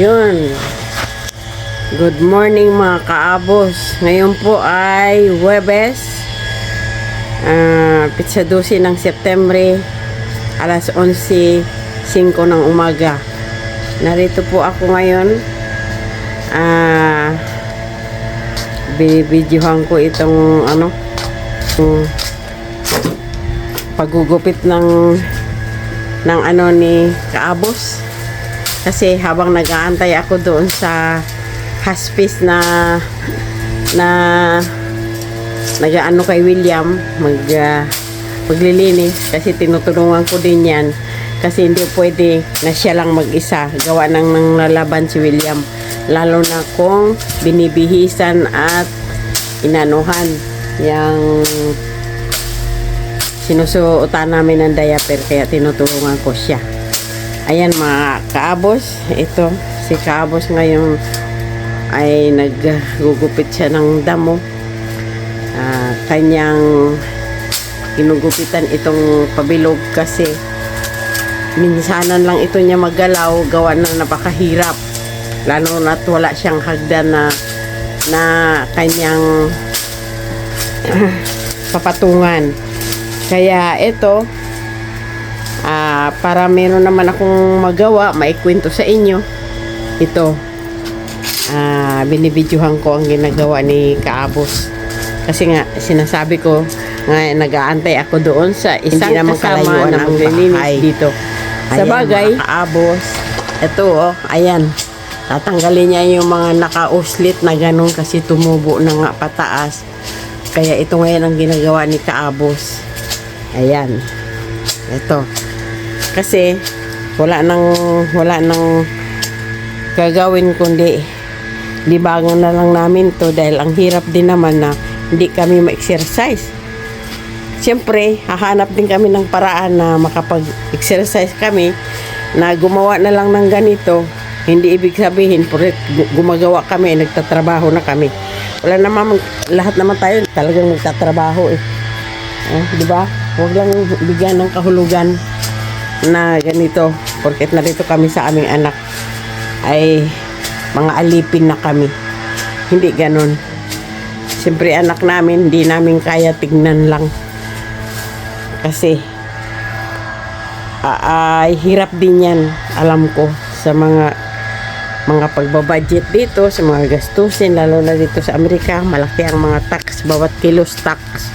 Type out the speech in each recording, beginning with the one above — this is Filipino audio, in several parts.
Yun. Good morning mga kaabos. Ngayon po ay Webes. Ah, pizza 12 ng Setyembre. Alas 11.05 ng umaga. Narito po ako ngayon. Ah, binibidyohan ko itong ano, yung pagugupit ng ng ano ni Kaabos kasi habang nag-aantay ako doon sa hospice na na nag-ano kay William mag ah, maglilinis. Kasi tinutulungan ko din yan. Kasi hindi pwede na siya lang mag-isa. Gawa ng nang lalaban si William. Lalo na kung binibihisan at inanuhan yung sinusuotan namin ng diaper kaya tinutulungan ko siya ayan mga kaabos. Ito si kaabos ngayon ay naggugupit siya ng damo. Ah, kanyang ginugupitan itong pabilog kasi minsanan lang ito niya maggalaw gawa na napakahirap. Lalo na't wala siyang hagdan na na kanyang papatungan. Kaya ito ah, para meron naman akong magawa maikwento sa inyo. Ito. Ah, binibidyohan ko ang ginagawa ni Kaabos. Kasi nga sinasabi ko nga nag-aantay ako doon sa isang Hindi kasama ang maglilinis bahay. dito. Sa Ayan, bagay Kaabos. Ito oh ayan. Tatanggalin niya yung mga nakauslit na ganun kasi tumubo na nga pataas. Kaya ito ngayon ang ginagawa ni Kaabos. Ayan. Ito kasi wala nang wala nang gagawin kundi libangan na lang namin to dahil ang hirap din naman na hindi kami ma-exercise. Siyempre, hahanap din kami ng paraan na makapag-exercise kami na gumawa na lang ng ganito. Hindi ibig sabihin, gu- gumagawa kami, nagtatrabaho na kami. Wala naman, lahat naman tayo talagang nagtatrabaho eh. Oh, di ba? Huwag lang bigyan ng kahulugan na ganito. Porket narito kami sa aming anak ay mga alipin na kami. Hindi ganon. Siyempre anak namin, hindi namin kaya tignan lang. Kasi ay hirap din yan, alam ko, sa mga mga pagbabudget dito, sa mga gastusin, lalo na dito sa Amerika, malaki ang mga tax, bawat kilos tax.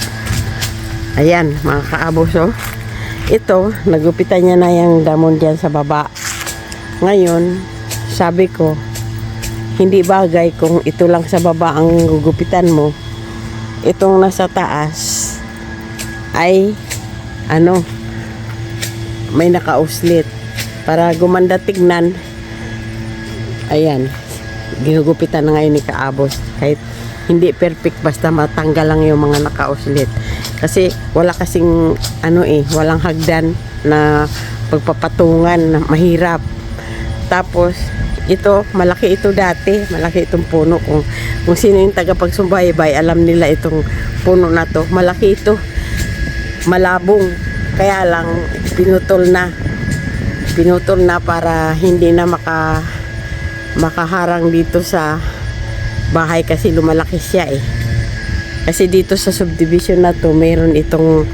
Ayan, mga kaabos, oh. Ito, nagupitan niya na yung damon dyan sa baba. Ngayon, sabi ko, hindi bagay kung ito lang sa baba ang gugupitan mo. Itong nasa taas ay ano, may nakauslit. Para gumanda tignan, ayan, ginugupitan na ngayon ni Kaabos. Kahit hindi perfect, basta matanggal lang yung mga nakauslit. Kasi wala kasing ano eh, walang hagdan na pagpapatungan na mahirap. Tapos, ito, malaki ito dati, malaki itong puno. Kung, kung sino yung tagapagsubaybay, alam nila itong puno na to. Malaki ito, malabong. Kaya lang, pinutol na. Pinutol na para hindi na maka, makaharang dito sa bahay kasi lumalaki siya eh. Kasi dito sa subdivision na to, meron itong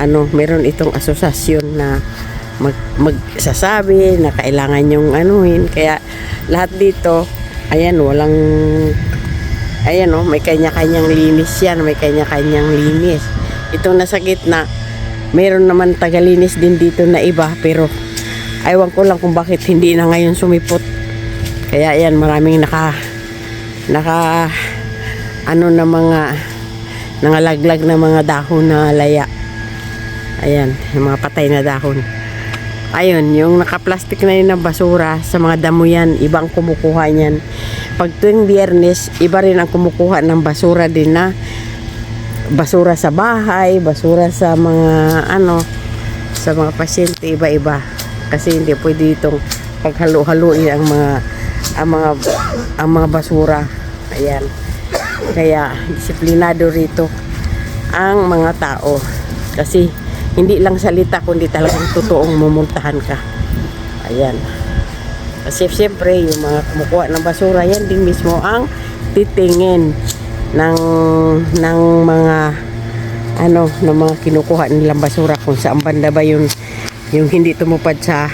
ano, meron itong asosasyon na mag magsasabi na kailangan yung anuhin. Kaya lahat dito, ayan, walang ayan oh, may kanya-kanyang linis yan, may kanya-kanyang linis. Itong nasa gitna, meron naman tagalinis din dito na iba, pero aywan ko lang kung bakit hindi na ngayon sumipot. Kaya ayan, maraming naka naka ano na mga nangalaglag na mga dahon na laya. Ayan, yung mga patay na dahon. Ayun, yung naka-plastic na yun na basura sa mga damo yan, ibang kumukuha niyan. Pag tuwing biyernes, iba rin ang kumukuha ng basura din na basura sa bahay, basura sa mga ano, sa mga pasyente, iba-iba. Kasi hindi pwede itong paghalo-haluin ang mga ang mga ang mga basura. Ayan. Kaya disiplinado rito ang mga tao. Kasi hindi lang salita kundi talagang totoong mumultahan ka. Ayan. Kasi siyempre, yung mga kumukuha ng basura, yan din mismo ang titingin ng, ng mga ano, ng mga kinukuha nilang basura kung saan banda ba yung, yung hindi tumupad sa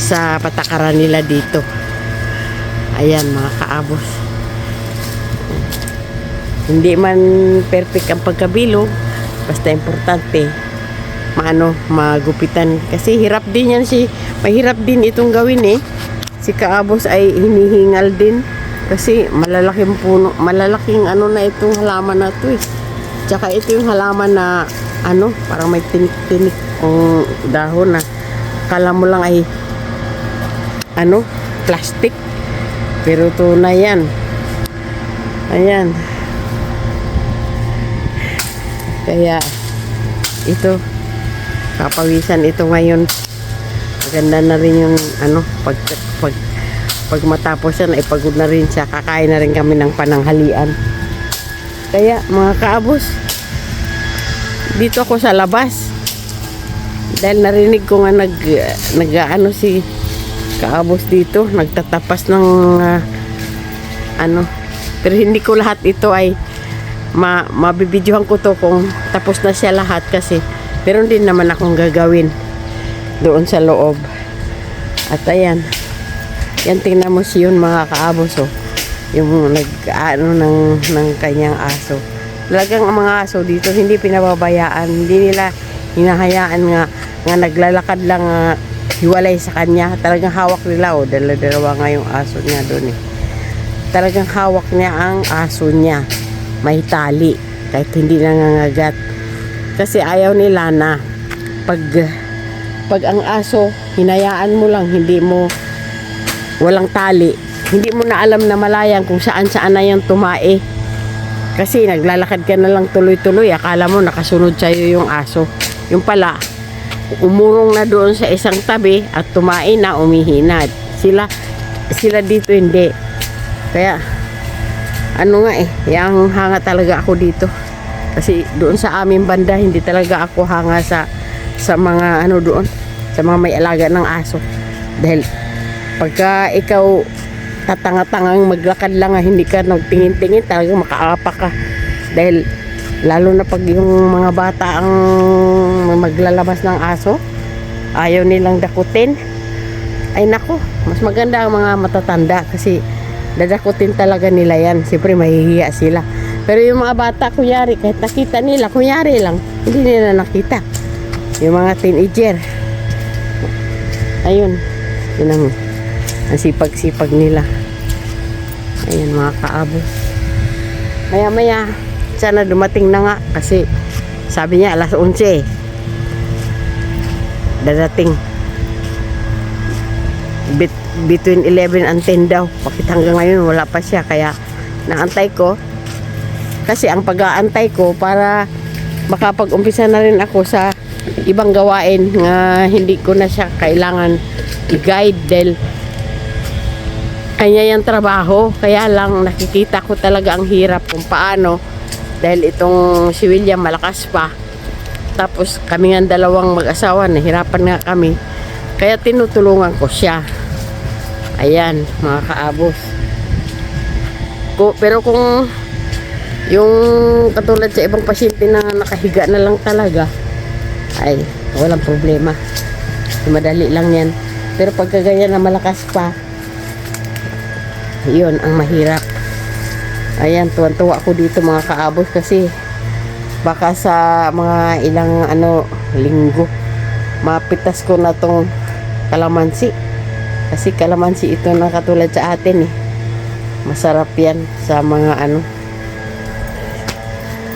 sa patakaran nila dito. Ayan mga kaabos. Hindi man perfect ang pagkabilo, basta importante maano magupitan. Kasi hirap din yan si mahirap din itong gawin eh. Si Kaabos ay hinihingal din. Kasi malalaking puno malalaking ano na itong halaman na to eh. Tsaka ito yung halaman na ano parang may tinik-tinik kung dahon na kala mo lang ay ano plastic. Pero tunay yan. Ayan kaya ito kapawisan ito ngayon. Maganda na rin yung ano pag pag pag matapos yan ay pagod na rin siya. Kakain na rin kami ng pananghalian. Kaya mga kaabos dito ako sa labas. Dahil narinig ko nga nag nag ano si kaabos dito nagtatapas ng ah, ano. Pero hindi ko lahat ito ay ma mabibidyohan ko to kung tapos na siya lahat kasi meron din naman akong gagawin doon sa loob. At ayan yan tingnan mo siyon mga kaabos oh. Yung nag ano ng, ng kanyang aso. Talagang ang mga aso dito hindi pinababayaan. Hindi nila hinahayaan nga nga naglalakad lang ah, hiwalay sa kanya. Talagang hawak nila oh. Dala dalawa nga yung aso niya doon eh. Talagang hawak niya ang aso niya may tali kahit hindi nangangagat. Kasi ayaw nila na pag pag ang aso hinayaan mo lang hindi mo walang tali. Hindi mo na alam na malayan kung saan saan na yung tumae. Kasi naglalakad ka na lang tuloy-tuloy akala mo nakasunod sa'yo yung aso. Yung pala umurong na doon sa isang tabi at tumae na umihina sila sila dito hindi. Kaya ano nga eh yang hanga talaga ako dito. Kasi doon sa aming banda hindi talaga ako hanga sa sa mga ano doon sa mga may alaga ng aso. Dahil pagka ikaw tatanga-tangang maglakad lang ah, hindi ka nagtingin-tingin talaga makaapa ka. Dahil lalo na pag yung mga bata ang maglalabas ng aso ayaw nilang dakutin. Ay nako mas maganda ang mga matatanda kasi dadakutin talaga nila yan. Siyempre mahihiya sila. Pero yung mga bata kunyari kahit nakita nila kunyari lang hindi nila nakita. Yung mga teenager. Ayun. Yun ang ang sipag-sipag nila. Ayun mga kaabo. Maya maya sana dumating na nga kasi sabi niya alas 11 dadating. Bit, between 11 and 10 daw. Bakit hanggang ngayon wala pa siya. Kaya naantay ko. Kasi ang pag-aantay ko para makapag-umpisa na rin ako sa ibang gawain nga hindi ko na siya kailangan i-guide dahil kanya yung trabaho. Kaya lang nakikita ko talaga ang hirap kung paano. Dahil itong si William malakas pa. Tapos kami nga dalawang mag-asawa nahirapan nga kami. Kaya tinutulungan ko siya ayan mga kaabos. Ko, pero kung yung katulad sa ibang pasyente na nakahiga na lang talaga ay walang problema. Madali lang yan. Pero pagka ganyan na malakas pa yun ang mahirap. Ayan tuwan-tuwa ako dito mga kaabos kasi baka sa mga ilang ano linggo mapitas ko na tong kalamansi kasi kalamansi ito na katulad sa atin eh. Masarap yan sa mga ano.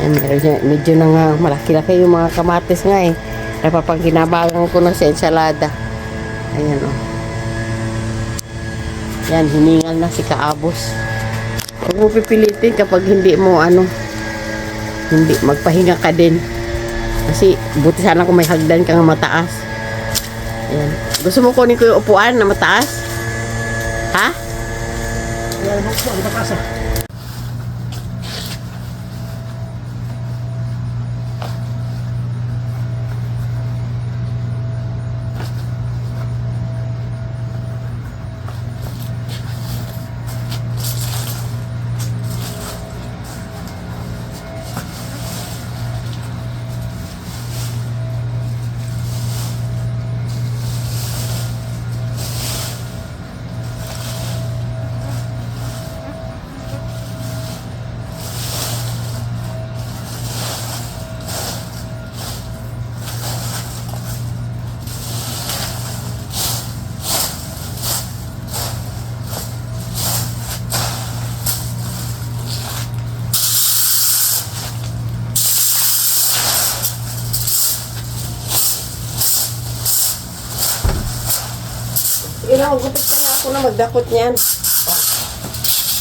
Ayan, medyo, medyo na nga malaki-laki yung mga kamatis nga eh. Napapagkinabagan ko na sa ensalada. Ayan o yan hiningal na si kaabos. Huwag mo pipilitin kapag hindi mo ano hindi magpahinga ka din. Kasi buti sana kung may hagdan kang mataas. Ayan gusto mo kunin ko yung upuan na mataas ha Yan, mo po, ang bakasa. Na, magupit ka na ako na magdakot niyan.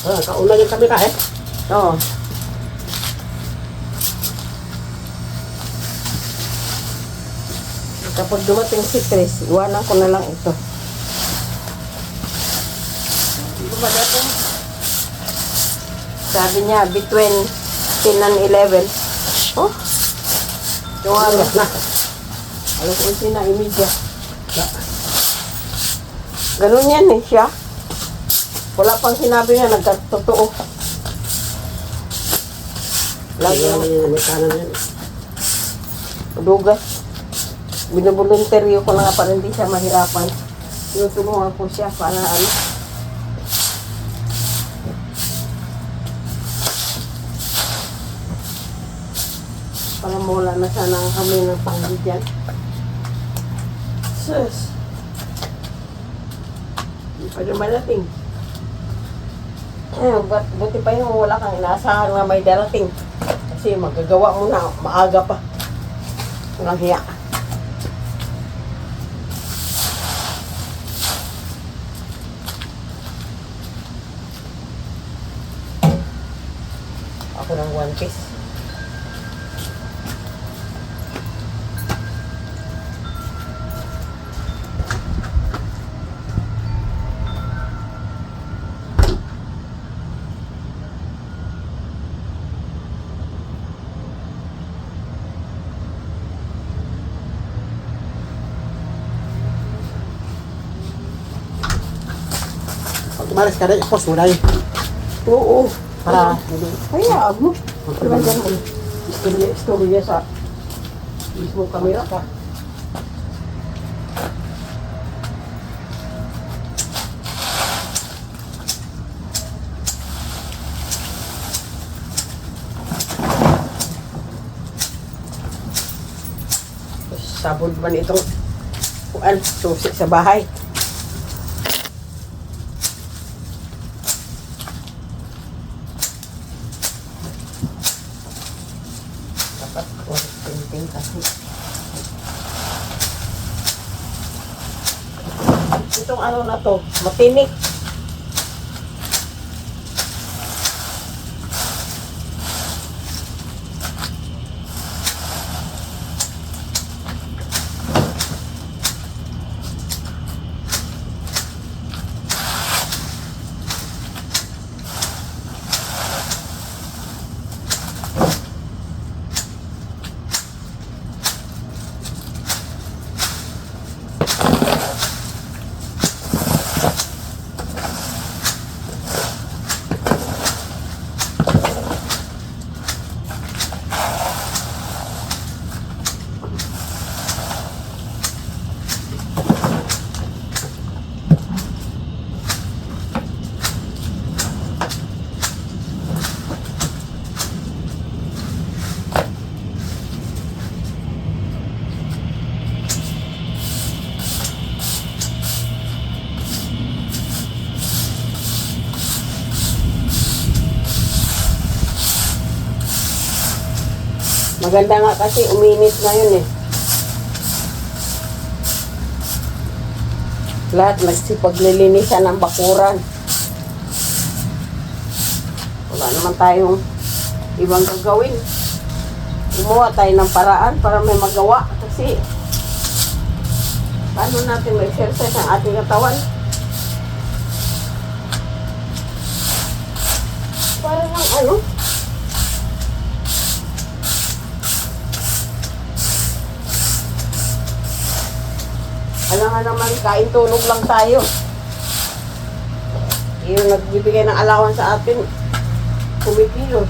Ah, kauna yung kami ka eh. Oo. Kapag dumating si Chris, iwanan ko na lang ito. Dito? Sabi niya, between 10 and 11. Oh? Alas na. Alas 11 na, imidya. Ganun yan eh siya. Wala pang sinabi niya, nagkatotoo. Lagi Lagi yung may kanan yan. dugas. Binubulunteryo ko na nga para hindi siya mahirapan. Tinutulungan ko siya para ano. Para mawala na sana ang kami ng pangit dyan. Sus! Pa rin malating. But, buti pa yung wala kang inaasahan na may darating. Kasi magagawa mo na maaga pa. Walang hiya. Umalis ka na yun. Oo. Para, Kaya mo. Diba dyan mo? Istorya, istorya sa mismo kamera ka. Sabon ba nitong kuan susi sa bahay? Dapat oras tinting kasi. Itong ano na to, matinik. Maganda nga kasi uminit ngayon eh. Lahat nagsipaglilinisan ng bakuran. Wala naman tayong ibang gagawin. Gumawa tayo ng paraan para may magawa. Kasi paano natin ma-exercise ang ating katawan? Para lang ano? Alam nga naman, kain tulog lang tayo. Yung nagbibigay ng alawan sa atin, kumikilos.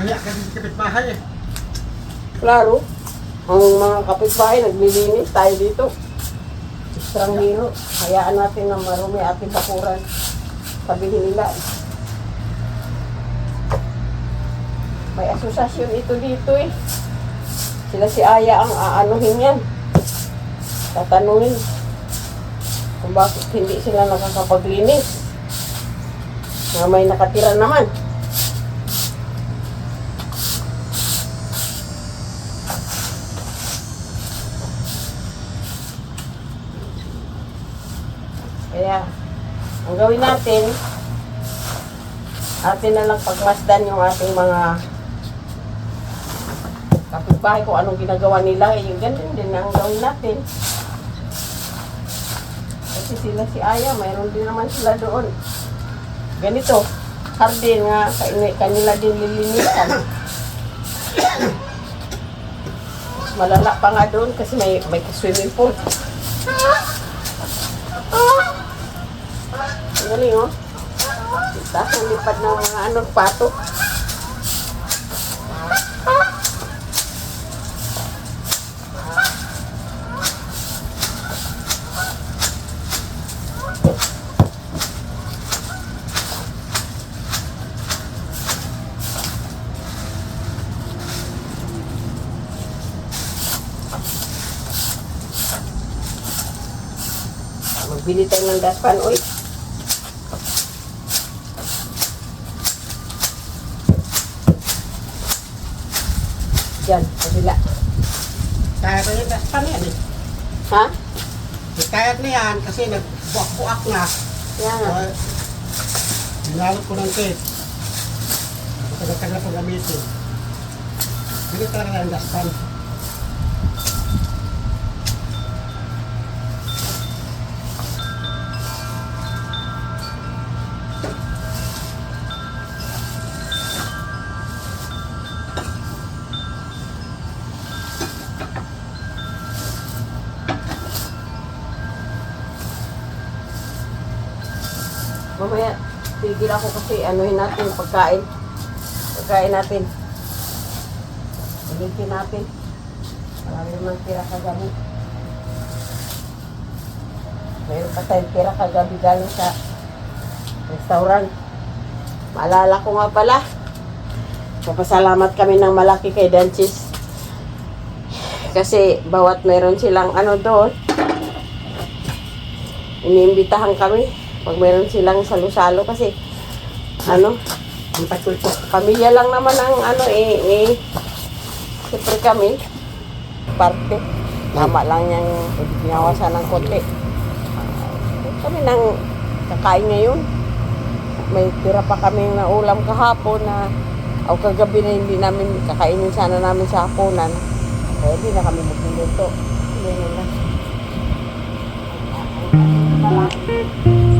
kaya kasi sa kapitbahay eh. Klaro, ang mga kapitbahay naglilinis tayo dito. Estranghero, hayaan natin na marumi ating bakuran. Sabihin nila, May asosasyon ito dito eh. Sila si Aya ang aanuhin yan. Tatanungin kung bakit hindi sila nakakapaglinis. Na may nakatira naman. Kaya, ang gawin natin, atin na lang pagmasdan yung ating mga kapitbahay kung anong ginagawa nila, eh, yung ganun din ang gawin natin. Kasi sila si Aya, mayroon din naman sila doon. Ganito, hardin nga, kanila din lilinisan. Malala pa nga doon kasi may, may swimming pool. Galing, oh. Tapos ang lipad ng mga ano, pato. Magbili tayo ng daspan, oy. Kabila. Kaya ko yung daspan yan eh. Ha? Kaya na yan kasi nagbuak-buak na. Yan nga. Uh, Binalot ko ng tape. Matagal-tagal ko gamitin. Hindi talaga yung daspan. Tigil ako kasi anuhin natin pagkain. Pagkain natin. Ulitin natin. Marami naman tira kagabi. Mayroon pa tayong tira kagabi galing sa restaurant. Maalala ko nga pala. Papasalamat kami ng malaki kay Danchis. Kasi bawat mayroon silang ano doon, iniimbitahan kami pag meron silang salo-salo kasi ano, Ang patul ko. pamilya lang naman ang ano eh, eh. Siyempre kami. Parte. Tama lang yung binawasan ng konti. Kami nang kakain ngayon. May tira pa kami na ulam kahapon na o kagabi na hindi namin kakainin sana namin sa hapunan kaya hindi na kami magluluto ganyan Ayan mga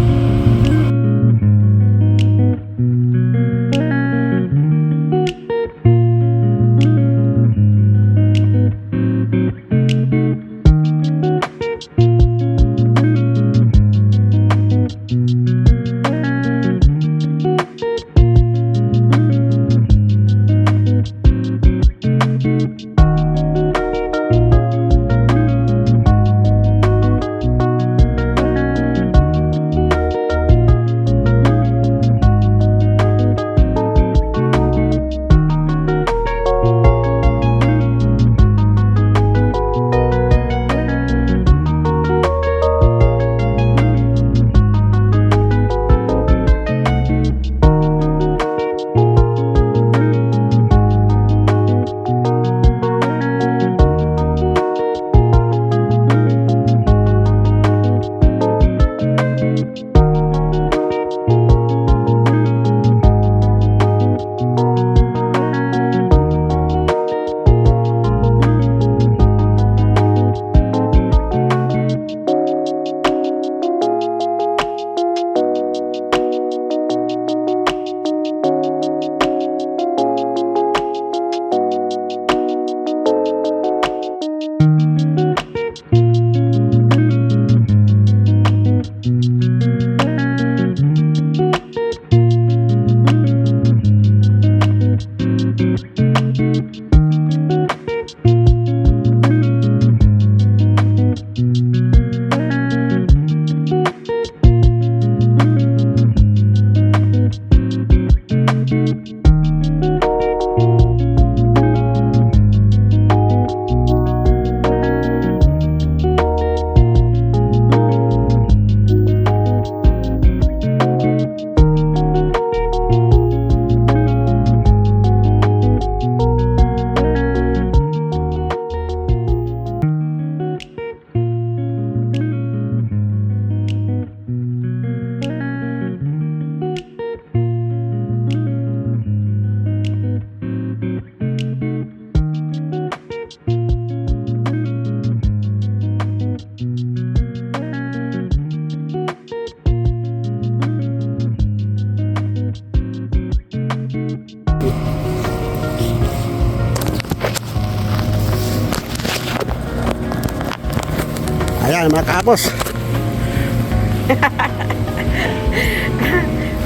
kaabos.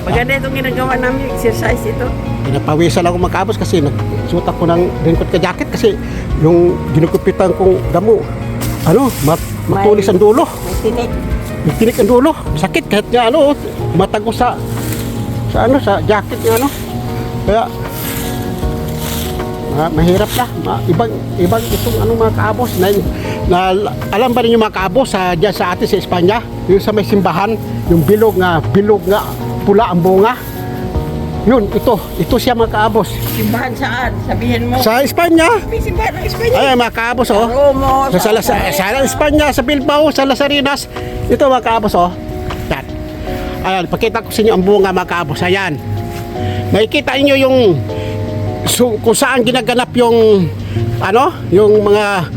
Maganda itong ginagawa namin, exercise ito. Pinapawisan ako mga kaabos kasi nagsuot ako ng raincoat ka jacket kasi yung ginugupitan kong damo. Ano, mat matulis ang dulo. May tinik. May tinik ang dulo. Sakit kahit nga ano, matago sa sa ano sa jacket yung ano. Kaya ma- mahirap na. Ma- ibang ibang itong ano mga kaabos na, na alam ba ninyo mga kaabos sa diyan sa atin sa Espanya, yung sa may simbahan, yung bilog nga bilog nga pula ang bunga. Yun, ito, ito siya mga kaabos. Simbahan saan? Sabihin mo. Sa Espanya, May simbahan ng Espanya. ay mga kaabos oh. Romo. Sa, sa, sa, sa Espanya, sa Bilbao, sa Lasarinas. Ito mga kaabos, oh. Yan. Ayan, pakita ko sa inyo ang bunga mga kaabos. Ayan. Makikita niyo yung so, kung saan ginaganap yung ano, yung mga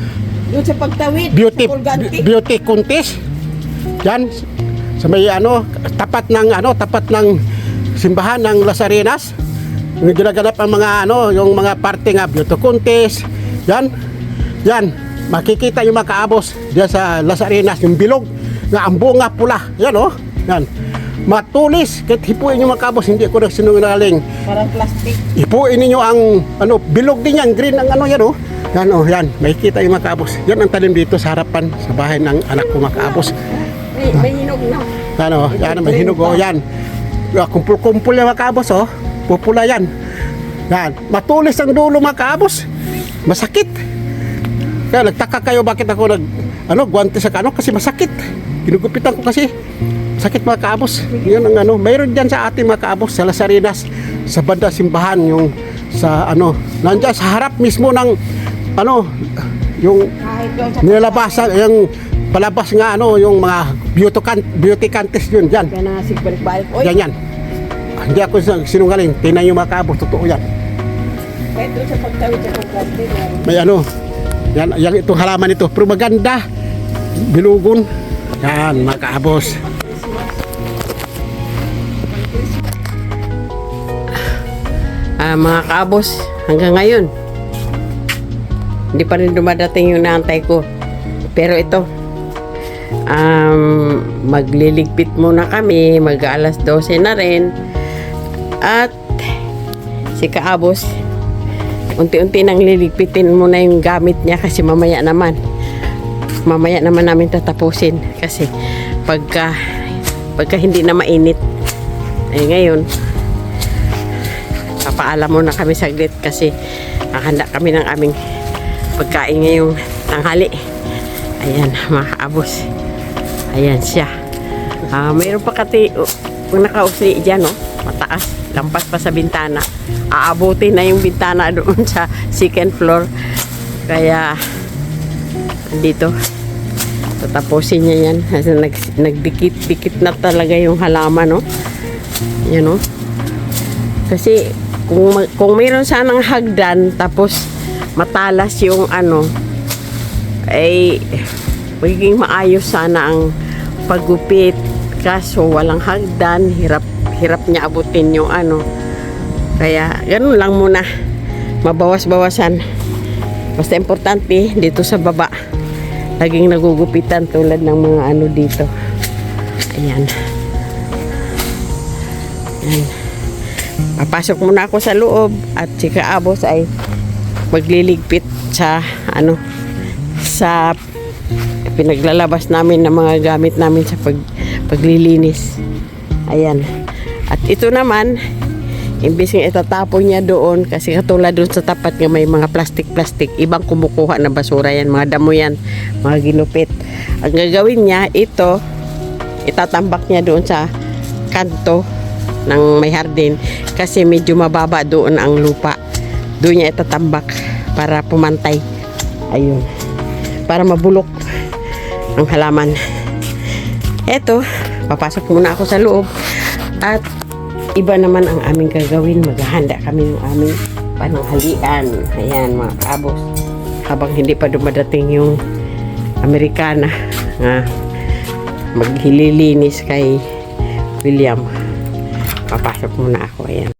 Doon sa pagtawid. beauty Sa beauty contest. Yan. Sa may ano, tapat ng ano, tapat ng simbahan ng Lasarinas. Yung ginaganap ang mga ano, yung mga parte nga beauty contest. Yan. Yan. Makikita yung mga kaabos diyan sa Lasarinas, yung bilog nga ang bunga pula. Yan oh. Yan. Matulis. Kahit hipuin yung mga kaabos, hindi ko nagsinungaling. Parang plastic. Ipuin ninyo ang ano, bilog din yan, green ang ano yan oh. Yan oh, yan. Makikita yung mga kaabos. Yan ang talim dito sa harapan sa bahay ng anak ko mga kaabos. May, may hinog na. Yan oh, yan may hinog oh, yan. Ah, Kumpul-kumpul yung mga kaabos oh. Pupula yan. Yan. Matulis ang dulo mga kaabos. Masakit. Kaya nagtaka kayo bakit ako nag ano, guwante sa kano kasi masakit. Ginugupitan ko kasi. Sakit mga kaabos. Yun ang ano, mayroon diyan sa ating mga kaabos sa Lasarinas sa banda simbahan yung sa ano, nandiyan sa harap mismo ng ano, yung nilalabasan yung palabas nga ano yung mga beauty can beauty contest yun diyan. Kaya na sigbalik-balik. Yan yan. Hindi ako sin- sinungaling. Tingnan yung mga kaabos. Totoo yan. May ano. Yan, yan itong halaman ito. Pero maganda. Bilugon. Yan mga kaabos. Ah, mga kaabos, hanggang ngayon, hindi pa rin dumadating yung naantay ko. Pero ito, um, magliligpit muna kami, mag alas 12 na rin. At si kaabos, unti-unti nang liligpitin muna yung gamit niya kasi mamaya naman. Mamaya naman namin tatapusin kasi pagka, pagka hindi na mainit. Eh ngayon, papaalam muna kami saglit kasi nakahanda kami ng aming pagkain ngayong tanghali. Ayan, mga kaabos. Ayan siya. Ah, mayroon pa kati, uh, kung nakausli dyan, no? mataas, lampas pa sa bintana. Aabutin na yung bintana doon sa second floor. Kaya, dito, tatapusin niya yan. Kasi nag, nagdikit-dikit na talaga yung halaman, no? Yan, no? Kasi kung kung mayroon sanang hagdan tapos matalas yung ano ay magiging maayos sana ang paggupit kaso walang hagdan hirap hirap niya abutin yung ano. Kaya ganun lang muna. Mabawas-bawasan. Basta importante dito sa baba laging nagugupitan tulad ng mga ano dito. Ayan. Ayan papasok muna ako sa loob at si Kaabos ay magliligpit sa ano sa pinaglalabas namin ng mga gamit namin sa pag, paglilinis. Ayan. At ito naman imbis nga itatapon niya doon kasi katulad doon sa tapat nga may mga plastic-plastic ibang kumukuha ng basura yan mga damo yan mga ginupit. Ang gagawin niya ito itatambak niya doon sa kanto ng may hardin kasi medyo mababa doon ang lupa. Doon niya itatambak para pumantay. Ayun. Para mabulok ang halaman. Eto, papasok muna ako sa loob at iba naman ang aming gagawin. Maghahanda kami ng aming pananghalian. Ayan mga kabos. Habang hindi pa dumadating yung Amerikana nga maghililinis kay William papasok muna ako ayan